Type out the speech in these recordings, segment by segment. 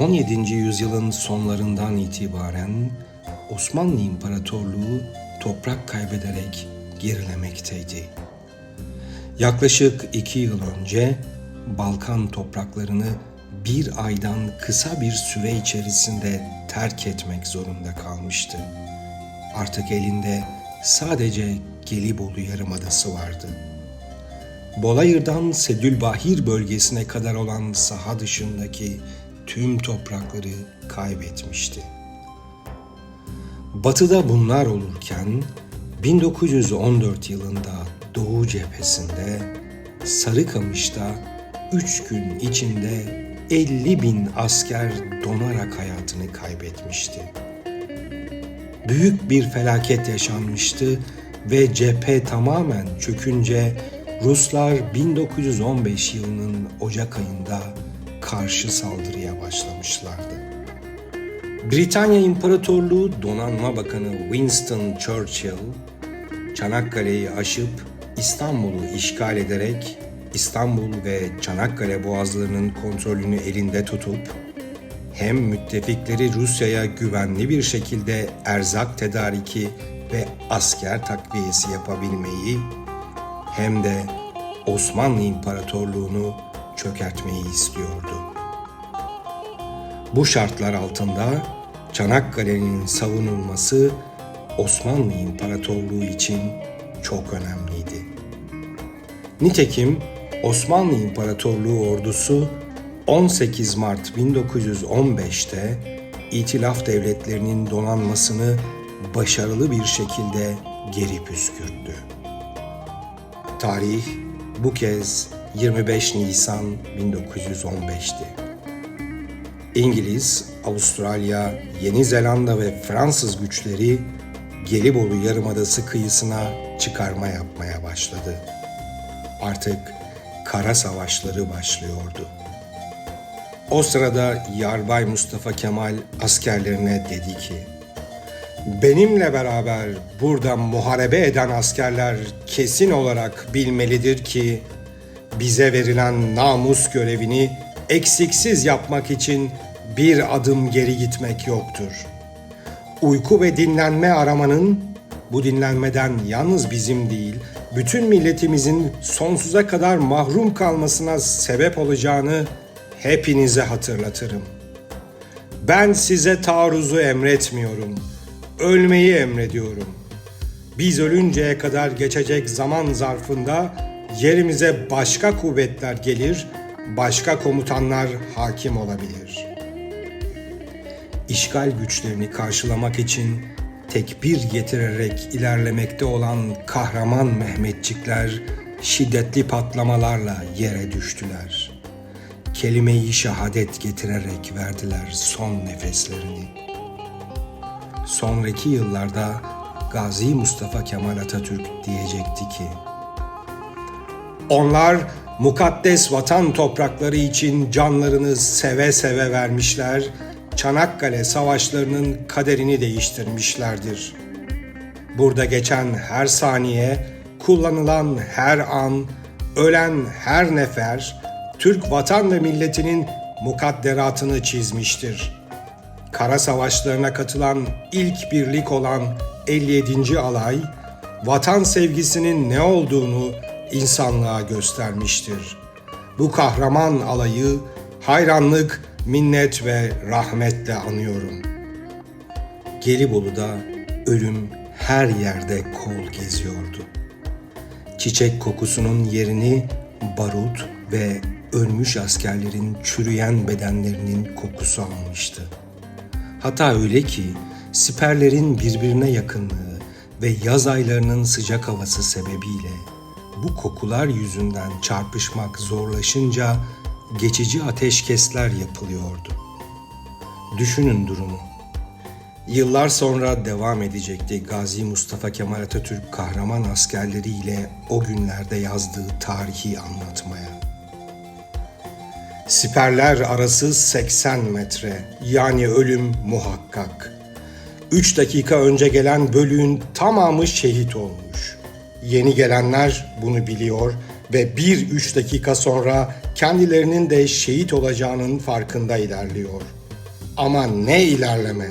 17. yüzyılın sonlarından itibaren Osmanlı İmparatorluğu toprak kaybederek gerilemekteydi. Yaklaşık iki yıl önce Balkan topraklarını bir aydan kısa bir süre içerisinde terk etmek zorunda kalmıştı. Artık elinde sadece Gelibolu Yarımadası vardı. Bolayır'dan Sedülbahir bölgesine kadar olan saha dışındaki tüm toprakları kaybetmişti. Batıda bunlar olurken 1914 yılında Doğu cephesinde Sarıkamış'ta 3 gün içinde 50 bin asker donarak hayatını kaybetmişti. Büyük bir felaket yaşanmıştı ve cephe tamamen çökünce Ruslar 1915 yılının Ocak ayında karşı saldırıya başlamışlardı. Britanya İmparatorluğu Donanma Bakanı Winston Churchill, Çanakkale'yi aşıp İstanbul'u işgal ederek İstanbul ve Çanakkale boğazlarının kontrolünü elinde tutup hem müttefikleri Rusya'ya güvenli bir şekilde erzak tedariki ve asker takviyesi yapabilmeyi hem de Osmanlı İmparatorluğunu çökertmeyi istiyordu. Bu şartlar altında Çanakkale'nin savunulması Osmanlı İmparatorluğu için çok önemliydi. Nitekim Osmanlı İmparatorluğu ordusu 18 Mart 1915'te İtilaf devletlerinin donanmasını başarılı bir şekilde geri püskürttü. Tarih bu kez 25 Nisan 1915'ti. İngiliz, Avustralya, Yeni Zelanda ve Fransız güçleri Gelibolu Yarımadası kıyısına çıkarma yapmaya başladı. Artık kara savaşları başlıyordu. O sırada Yarbay Mustafa Kemal askerlerine dedi ki, Benimle beraber burada muharebe eden askerler kesin olarak bilmelidir ki bize verilen namus görevini eksiksiz yapmak için bir adım geri gitmek yoktur. Uyku ve dinlenme aramanın bu dinlenmeden yalnız bizim değil, bütün milletimizin sonsuza kadar mahrum kalmasına sebep olacağını hepinize hatırlatırım. Ben size taarruzu emretmiyorum. Ölmeyi emrediyorum. Biz ölünceye kadar geçecek zaman zarfında yerimize başka kuvvetler gelir, başka komutanlar hakim olabilir. İşgal güçlerini karşılamak için tekbir getirerek ilerlemekte olan kahraman Mehmetçikler şiddetli patlamalarla yere düştüler. Kelime-i şehadet getirerek verdiler son nefeslerini. Sonraki yıllarda Gazi Mustafa Kemal Atatürk diyecekti ki Onlar mukaddes vatan toprakları için canlarını seve seve vermişler, Çanakkale savaşlarının kaderini değiştirmişlerdir. Burada geçen her saniye, kullanılan her an, ölen her nefer, Türk vatan ve milletinin mukadderatını çizmiştir.'' kara savaşlarına katılan ilk birlik olan 57. alay, vatan sevgisinin ne olduğunu insanlığa göstermiştir. Bu kahraman alayı hayranlık, minnet ve rahmetle anıyorum. Gelibolu'da ölüm her yerde kol geziyordu. Çiçek kokusunun yerini barut ve ölmüş askerlerin çürüyen bedenlerinin kokusu almıştı. Hatta öyle ki siperlerin birbirine yakınlığı ve yaz aylarının sıcak havası sebebiyle bu kokular yüzünden çarpışmak zorlaşınca geçici ateşkesler yapılıyordu. Düşünün durumu. Yıllar sonra devam edecekti Gazi Mustafa Kemal Atatürk kahraman askerleriyle o günlerde yazdığı tarihi anlatmaya. Siperler arası 80 metre. Yani ölüm muhakkak. 3 dakika önce gelen bölüğün tamamı şehit olmuş. Yeni gelenler bunu biliyor ve 1-3 dakika sonra kendilerinin de şehit olacağının farkında ilerliyor. Ama ne ilerleme.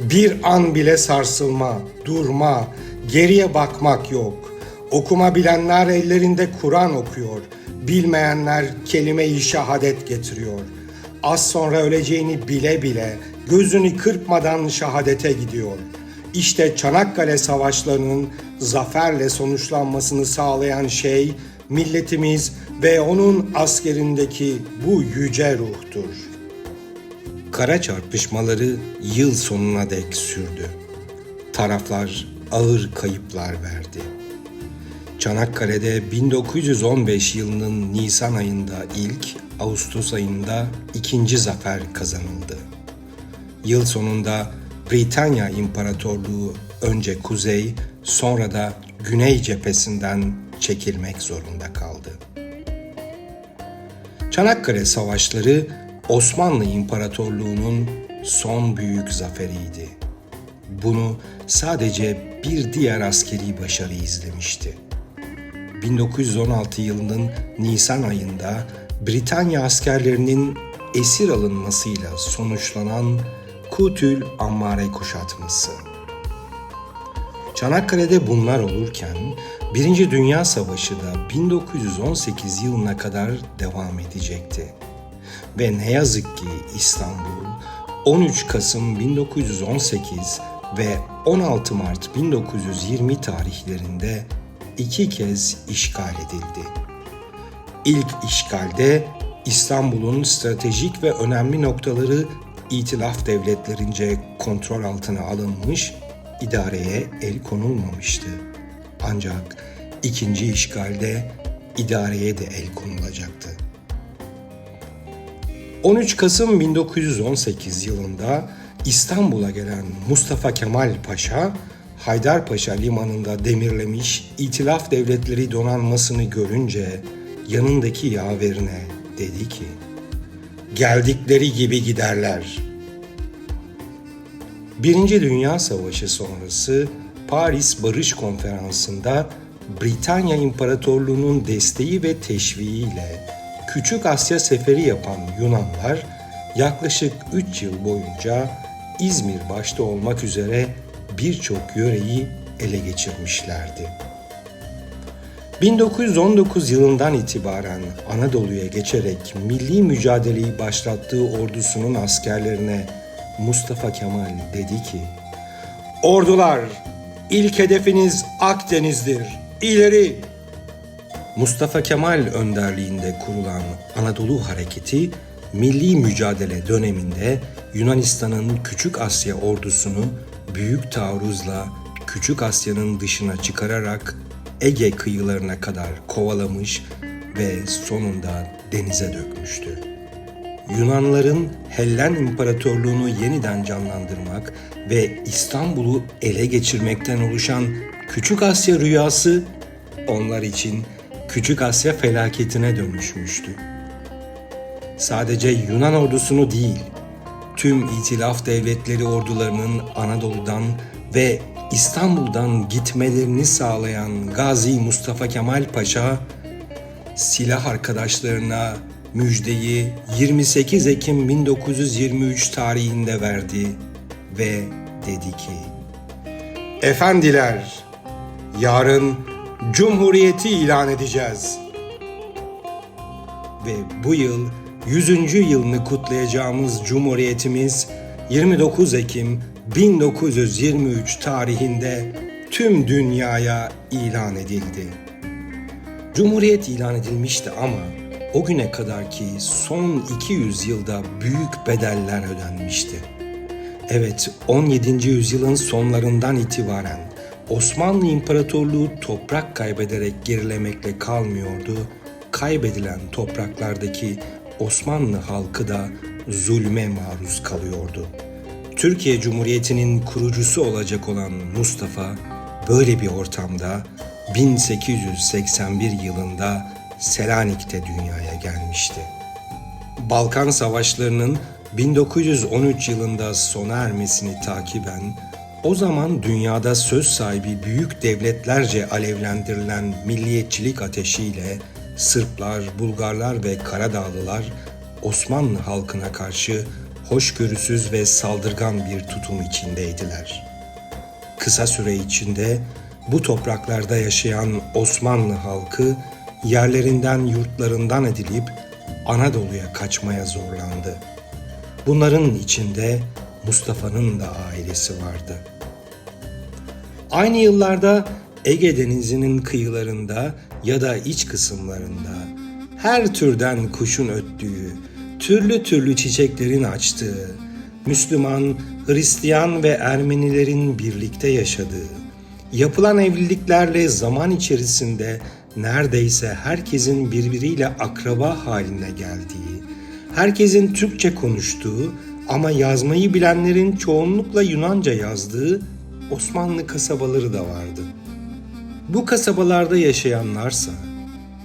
Bir an bile sarsılma, durma, geriye bakmak yok. Okuma bilenler ellerinde Kur'an okuyor. Bilmeyenler kelime-i şehadet getiriyor. Az sonra öleceğini bile bile gözünü kırpmadan şehadete gidiyor. İşte Çanakkale Savaşları'nın zaferle sonuçlanmasını sağlayan şey milletimiz ve onun askerindeki bu yüce ruhtur. Kara çarpışmaları yıl sonuna dek sürdü. Taraflar ağır kayıplar verdi. Çanakkale'de 1915 yılının Nisan ayında ilk, Ağustos ayında ikinci zafer kazanıldı. Yıl sonunda Britanya İmparatorluğu önce kuzey, sonra da güney cephesinden çekilmek zorunda kaldı. Çanakkale Savaşları Osmanlı İmparatorluğu'nun son büyük zaferiydi. Bunu sadece bir diğer askeri başarı izlemişti. 1916 yılının Nisan ayında Britanya askerlerinin esir alınmasıyla sonuçlanan Kutül Ammare kuşatması. Çanakkale'de bunlar olurken Birinci Dünya Savaşı da 1918 yılına kadar devam edecekti. Ve ne yazık ki İstanbul 13 Kasım 1918 ve 16 Mart 1920 tarihlerinde iki kez işgal edildi. İlk işgalde İstanbul'un stratejik ve önemli noktaları İtilaf devletlerince kontrol altına alınmış, idareye el konulmamıştı. Ancak ikinci işgalde idareye de el konulacaktı. 13 Kasım 1918 yılında İstanbul'a gelen Mustafa Kemal Paşa, Haydarpaşa limanında demirlemiş İtilaf devletleri donanmasını görünce yanındaki yaverine dedi ki, geldikleri gibi giderler. Birinci Dünya Savaşı sonrası Paris Barış Konferansı'nda Britanya İmparatorluğu'nun desteği ve teşviğiyle Küçük Asya seferi yapan Yunanlar yaklaşık 3 yıl boyunca İzmir başta olmak üzere birçok yöreyi ele geçirmişlerdi. 1919 yılından itibaren Anadolu'ya geçerek milli mücadeleyi başlattığı ordusunun askerlerine Mustafa Kemal dedi ki: Ordular, ilk hedefiniz Akdeniz'dir. İleri! Mustafa Kemal önderliğinde kurulan Anadolu Hareketi milli mücadele döneminde Yunanistan'ın Küçük Asya ordusunu büyük taarruzla Küçük Asya'nın dışına çıkararak Ege kıyılarına kadar kovalamış ve sonunda denize dökmüştü. Yunanların Hellen İmparatorluğunu yeniden canlandırmak ve İstanbul'u ele geçirmekten oluşan Küçük Asya rüyası onlar için Küçük Asya felaketine dönüşmüştü. Sadece Yunan ordusunu değil, tüm itilaf devletleri ordularının Anadolu'dan ve İstanbul'dan gitmelerini sağlayan Gazi Mustafa Kemal Paşa, silah arkadaşlarına müjdeyi 28 Ekim 1923 tarihinde verdi ve dedi ki, Efendiler, yarın Cumhuriyeti ilan edeceğiz. Ve bu yıl 100. yılını kutlayacağımız Cumhuriyetimiz 29 Ekim 1923 tarihinde tüm dünyaya ilan edildi. Cumhuriyet ilan edilmişti ama o güne kadarki son 200 yılda büyük bedeller ödenmişti. Evet 17. yüzyılın sonlarından itibaren Osmanlı İmparatorluğu toprak kaybederek gerilemekle kalmıyordu. Kaybedilen topraklardaki Osmanlı halkı da zulme maruz kalıyordu. Türkiye Cumhuriyeti'nin kurucusu olacak olan Mustafa böyle bir ortamda 1881 yılında Selanik'te dünyaya gelmişti. Balkan Savaşları'nın 1913 yılında sona ermesini takiben o zaman dünyada söz sahibi büyük devletlerce alevlendirilen milliyetçilik ateşiyle Sırplar, Bulgarlar ve Karadağlılar Osmanlı halkına karşı hoşgörüsüz ve saldırgan bir tutum içindeydiler. Kısa süre içinde bu topraklarda yaşayan Osmanlı halkı yerlerinden yurtlarından edilip Anadolu'ya kaçmaya zorlandı. Bunların içinde Mustafa'nın da ailesi vardı. Aynı yıllarda Ege Denizi'nin kıyılarında ya da iç kısımlarında her türden kuşun öttüğü, türlü türlü çiçeklerin açtığı, Müslüman, Hristiyan ve Ermenilerin birlikte yaşadığı, yapılan evliliklerle zaman içerisinde neredeyse herkesin birbiriyle akraba haline geldiği, herkesin Türkçe konuştuğu ama yazmayı bilenlerin çoğunlukla Yunanca yazdığı Osmanlı kasabaları da vardı. Bu kasabalarda yaşayanlarsa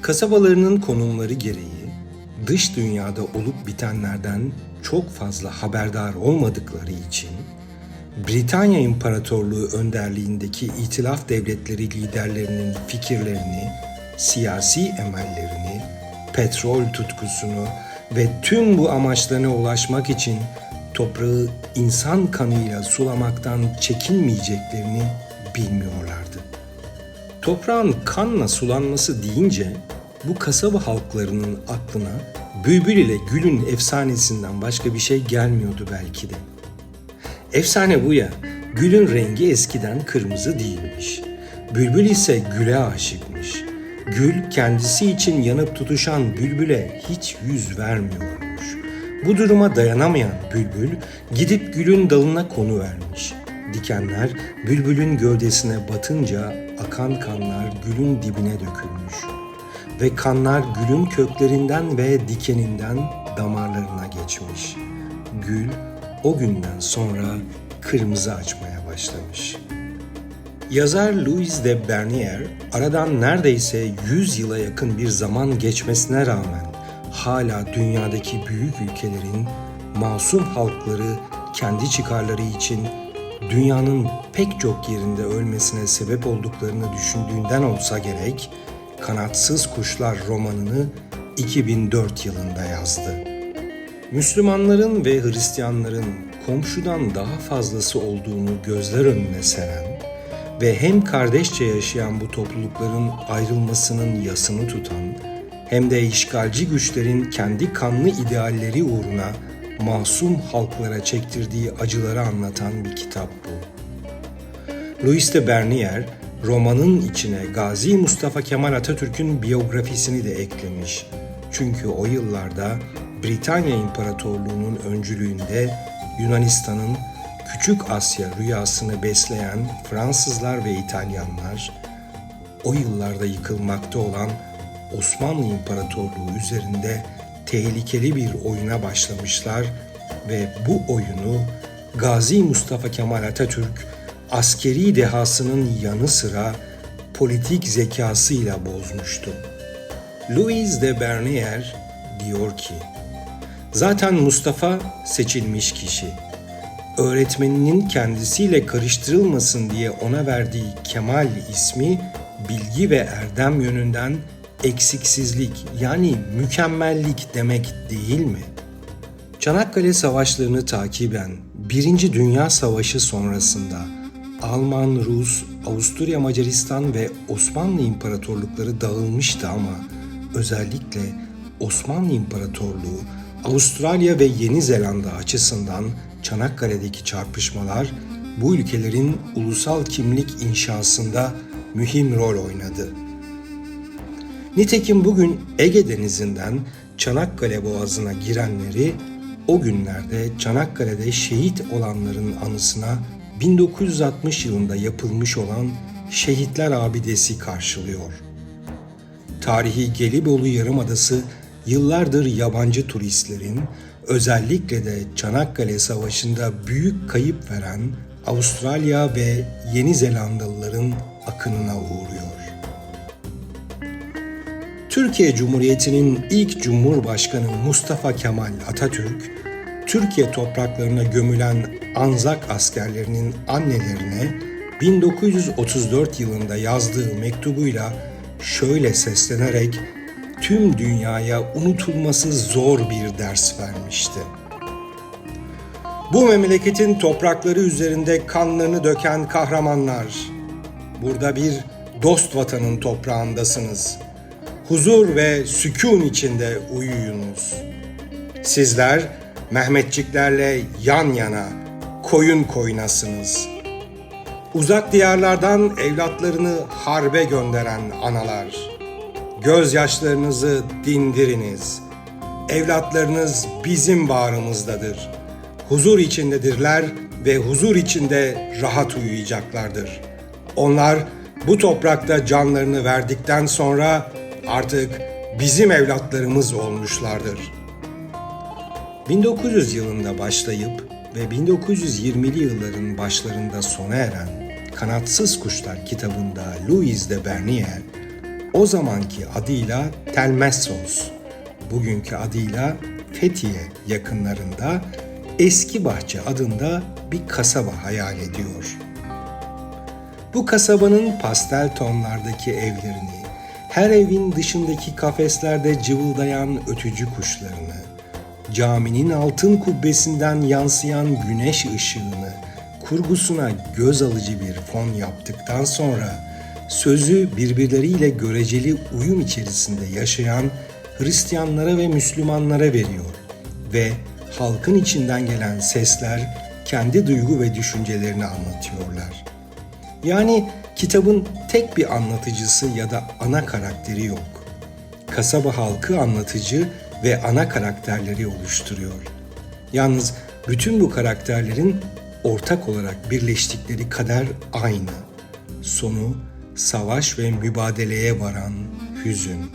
kasabalarının konumları gereği dış dünyada olup bitenlerden çok fazla haberdar olmadıkları için Britanya İmparatorluğu önderliğindeki itilaf devletleri liderlerinin fikirlerini, siyasi emellerini, petrol tutkusunu ve tüm bu amaçlarına ulaşmak için toprağı insan kanıyla sulamaktan çekinmeyeceklerini bilmiyorlardı. Toprağın kanla sulanması deyince bu kasaba halklarının aklına bülbül ile gülün efsanesinden başka bir şey gelmiyordu belki de. Efsane bu ya, gülün rengi eskiden kırmızı değilmiş. Bülbül ise güle aşıkmış. Gül kendisi için yanıp tutuşan bülbüle hiç yüz vermiyormuş. Bu duruma dayanamayan bülbül gidip gülün dalına konu vermiş. Dikenler bülbülün gövdesine batınca akan kanlar gülün dibine dökülmüş. Ve kanlar gülün köklerinden ve dikeninden damarlarına geçmiş. Gül o günden sonra kırmızı açmaya başlamış. Yazar Louis de Bernier, aradan neredeyse 100 yıla yakın bir zaman geçmesine rağmen hala dünyadaki büyük ülkelerin masum halkları kendi çıkarları için dünyanın pek çok yerinde ölmesine sebep olduklarını düşündüğünden olsa gerek, Kanatsız Kuşlar romanını 2004 yılında yazdı. Müslümanların ve Hristiyanların komşudan daha fazlası olduğunu gözler önüne seren ve hem kardeşçe yaşayan bu toplulukların ayrılmasının yasını tutan hem de işgalci güçlerin kendi kanlı idealleri uğruna masum halklara çektirdiği acıları anlatan bir kitap bu. Louis de Bernier, romanın içine Gazi Mustafa Kemal Atatürk'ün biyografisini de eklemiş. Çünkü o yıllarda Britanya İmparatorluğu'nun öncülüğünde Yunanistan'ın Küçük Asya rüyasını besleyen Fransızlar ve İtalyanlar, o yıllarda yıkılmakta olan Osmanlı İmparatorluğu üzerinde tehlikeli bir oyuna başlamışlar ve bu oyunu Gazi Mustafa Kemal Atatürk askeri dehasının yanı sıra politik zekasıyla bozmuştu. Louis de Bernier diyor ki, Zaten Mustafa seçilmiş kişi. Öğretmeninin kendisiyle karıştırılmasın diye ona verdiği Kemal ismi bilgi ve erdem yönünden eksiksizlik yani mükemmellik demek değil mi? Çanakkale Savaşlarını takiben Birinci Dünya Savaşı sonrasında Alman, Rus, Avusturya, Macaristan ve Osmanlı İmparatorlukları dağılmıştı ama özellikle Osmanlı İmparatorluğu Avustralya ve Yeni Zelanda açısından Çanakkale'deki çarpışmalar bu ülkelerin ulusal kimlik inşasında mühim rol oynadı. Nitekim bugün Ege Denizi'nden Çanakkale Boğazı'na girenleri o günlerde Çanakkale'de şehit olanların anısına 1960 yılında yapılmış olan Şehitler Abidesi karşılıyor. Tarihi Gelibolu Yarımadası yıllardır yabancı turistlerin özellikle de Çanakkale Savaşı'nda büyük kayıp veren Avustralya ve Yeni Zelandalıların akınına uğruyor. Türkiye Cumhuriyeti'nin ilk Cumhurbaşkanı Mustafa Kemal Atatürk, Türkiye topraklarına gömülen Anzak askerlerinin annelerine 1934 yılında yazdığı mektubuyla şöyle seslenerek tüm dünyaya unutulması zor bir ders vermişti. Bu memleketin toprakları üzerinde kanlarını döken kahramanlar. Burada bir dost vatanın toprağındasınız. Huzur ve sükun içinde uyuyunuz. Sizler Mehmetçiklerle yan yana, koyun koyunasınız. Uzak diyarlardan evlatlarını harbe gönderen analar. Gözyaşlarınızı dindiriniz. Evlatlarınız bizim bağrımızdadır. Huzur içindedirler ve huzur içinde rahat uyuyacaklardır. Onlar bu toprakta canlarını verdikten sonra artık bizim evlatlarımız olmuşlardır. 1900 yılında başlayıp ve 1920'li yılların başlarında sona eren Kanatsız Kuşlar kitabında Louis de Bernier o zamanki adıyla Telmessos, bugünkü adıyla Fethiye yakınlarında Eski Bahçe adında bir kasaba hayal ediyor. Bu kasabanın pastel tonlardaki evlerini, her evin dışındaki kafeslerde cıvıldayan ötücü kuşlarını, caminin altın kubbesinden yansıyan güneş ışığını, kurgusuna göz alıcı bir fon yaptıktan sonra sözü birbirleriyle göreceli uyum içerisinde yaşayan Hristiyanlara ve Müslümanlara veriyor ve halkın içinden gelen sesler kendi duygu ve düşüncelerini anlatıyorlar. Yani kitabın tek bir anlatıcısı ya da ana karakteri yok. Kasaba halkı anlatıcı ve ana karakterleri oluşturuyor. Yalnız bütün bu karakterlerin ortak olarak birleştikleri kader aynı. Sonu savaş ve mübadeleye varan hüzün.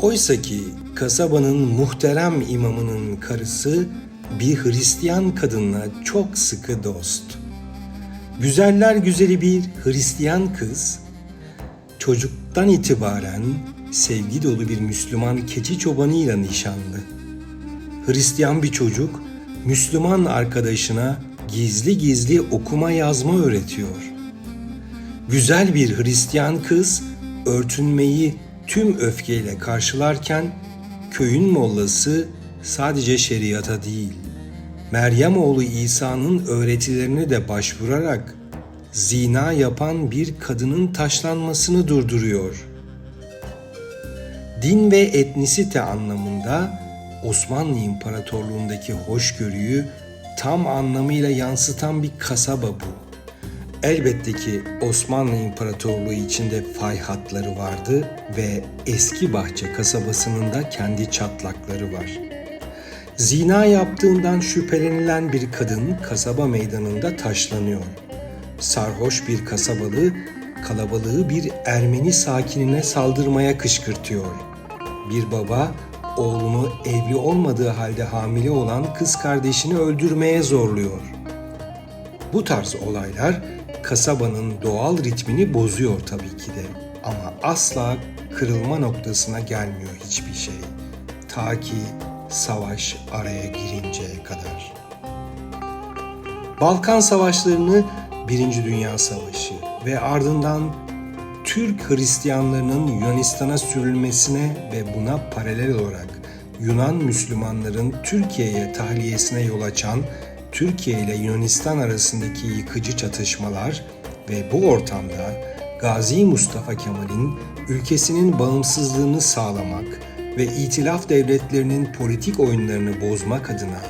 Oysa ki kasabanın muhterem imamının karısı bir Hristiyan kadınla çok sıkı dost. Güzeller güzeli bir Hristiyan kız çocuktan itibaren sevgi dolu bir Müslüman keçi çobanıyla nişanlı. Hristiyan bir çocuk Müslüman arkadaşına gizli gizli okuma yazma öğretiyor. Güzel bir Hristiyan kız örtünmeyi tüm öfkeyle karşılarken köyün mollası sadece şeriata değil, Meryem oğlu İsa'nın öğretilerini de başvurarak zina yapan bir kadının taşlanmasını durduruyor. Din ve etnisite anlamında Osmanlı İmparatorluğundaki hoşgörüyü tam anlamıyla yansıtan bir kasaba bu. Elbette ki Osmanlı İmparatorluğu içinde fay hatları vardı ve eski bahçe kasabasının da kendi çatlakları var. Zina yaptığından şüphelenilen bir kadın kasaba meydanında taşlanıyor. Sarhoş bir kasabalı kalabalığı bir Ermeni sakinine saldırmaya kışkırtıyor. Bir baba oğlunu evli olmadığı halde hamile olan kız kardeşini öldürmeye zorluyor. Bu tarz olaylar kasabanın doğal ritmini bozuyor tabii ki de. Ama asla kırılma noktasına gelmiyor hiçbir şey. Ta ki savaş araya girinceye kadar. Balkan Savaşlarını Birinci Dünya Savaşı ve ardından Türk Hristiyanlarının Yunanistan'a sürülmesine ve buna paralel olarak Yunan Müslümanların Türkiye'ye tahliyesine yol açan Türkiye ile Yunanistan arasındaki yıkıcı çatışmalar ve bu ortamda Gazi Mustafa Kemal'in ülkesinin bağımsızlığını sağlamak ve itilaf devletlerinin politik oyunlarını bozmak adına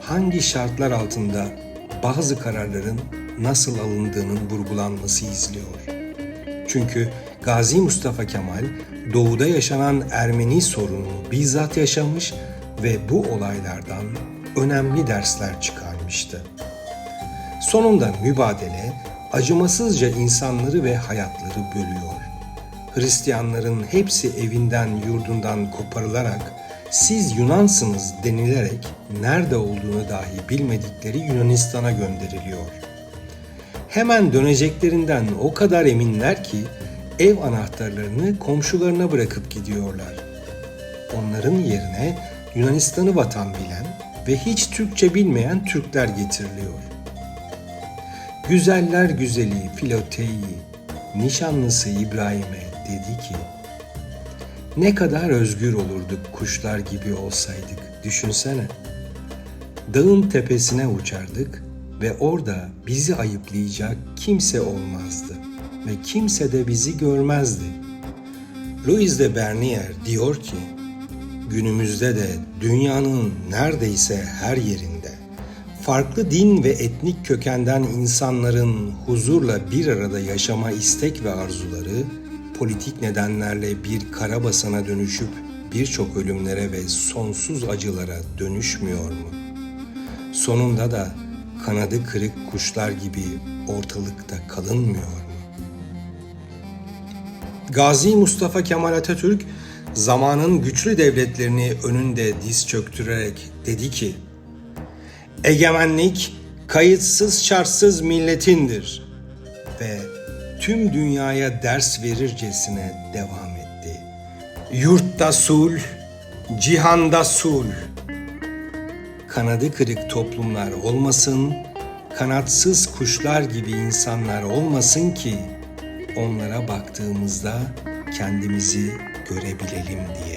hangi şartlar altında bazı kararların nasıl alındığının vurgulanması izliyor. Çünkü Gazi Mustafa Kemal doğuda yaşanan Ermeni sorununu bizzat yaşamış ve bu olaylardan önemli dersler çıkarmıştı. Sonunda mübadele acımasızca insanları ve hayatları bölüyor. Hristiyanların hepsi evinden yurdundan koparılarak siz Yunansınız denilerek nerede olduğunu dahi bilmedikleri Yunanistan'a gönderiliyor. Hemen döneceklerinden o kadar eminler ki ev anahtarlarını komşularına bırakıp gidiyorlar. Onların yerine Yunanistan'ı vatan bilen ve hiç Türkçe bilmeyen Türkler getiriliyor. Güzeller güzeli Filoteyi, nişanlısı İbrahim'e dedi ki, ne kadar özgür olurduk kuşlar gibi olsaydık, düşünsene. dağın tepesine uçardık ve orada bizi ayıplayacak kimse olmazdı ve kimse de bizi görmezdi. Louis de Bernier diyor ki, günümüzde de dünyanın neredeyse her yerinde farklı din ve etnik kökenden insanların huzurla bir arada yaşama istek ve arzuları politik nedenlerle bir karabasana dönüşüp birçok ölümlere ve sonsuz acılara dönüşmüyor mu? Sonunda da kanadı kırık kuşlar gibi ortalıkta kalınmıyor mu? Gazi Mustafa Kemal Atatürk zamanın güçlü devletlerini önünde diz çöktürerek dedi ki Egemenlik kayıtsız şartsız milletindir ve tüm dünyaya ders verircesine devam etti. Yurtta sul, cihanda sul. Kanadı kırık toplumlar olmasın, kanatsız kuşlar gibi insanlar olmasın ki onlara baktığımızda kendimizi görebilelim diye.